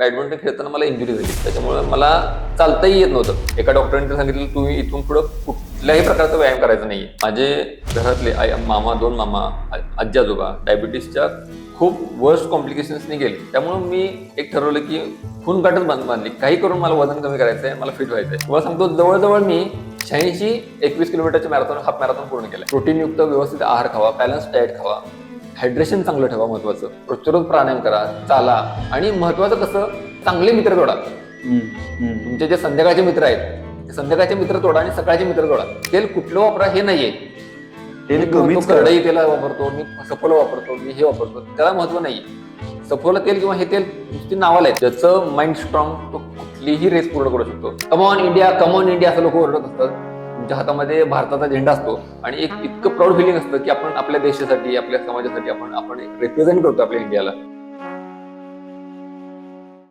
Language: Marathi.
बॅडमिंटन खेळताना मला इंजुरी झाली. त्याच्यामुळे मला चालताही येत नव्हतं. एका डॉक्टरांनी तर सांगितलं तुम्ही इथून पुढं कुठल्याही प्रकारचा व्यायाम करायचा नाही माझे घरातले आई मामा दोन मामा आजी आजोबा डायबिटीसच्या खूप वर्स्ट कॉम्प्लिकेशन्सनी गेले. त्यामुळे मी एक ठरवलं की खून गाठच बांध बांधली. काही करून मला वजन कमी करायचं आहे मला फिट व्हायचं आहे तुम्हाला सांगतो जवळजवळ मी शहाऐंशी एकवीस किलोमीटरचे मॅरेथॉन हाफ मॅरेथॉन पूर्ण केलं प्रोटीनयुक्त व्यवस्थित आहार खावा बॅलन्स डाएट खावा. हायड्रेशन चांगलं ठेवा महत्वाचं. रोजच्या रोज प्राणायाम करा चाला आणि महत्वाचं कसं? चांगले मित्र जोडा. तुमचे जे संध्याकाळचे मित्र आहेत ते संध्याकाळचे मित्र तोडा आणि सकाळचे मित्र जोडा. तेल कुठलं वापरा हे नाहीये. तेल. करडई तेल वापरतो मी सफोला वापरतो मी हे वापरतो. त्याला महत्त्व नाहीये. सफोला तेल किंवा हे तेल नुसती नावाला आहे ज्याचं माइंड स्ट्रॉंग तो कुठलीही रेस पूर्ण करू शकतो. कमॉन इंडिया कमॉन इंडिया असं लोक ओरडत असतात. तुमच्या हातामध्ये भारताचा झेंडा असतो आणि एक इतकं प्राऊड फिलिंग असतं की आपण आपल्या देशासाठी आपल्या समाजासाठी आपण आपण रिप्रेझेंट करतो आपल्या इंडियाला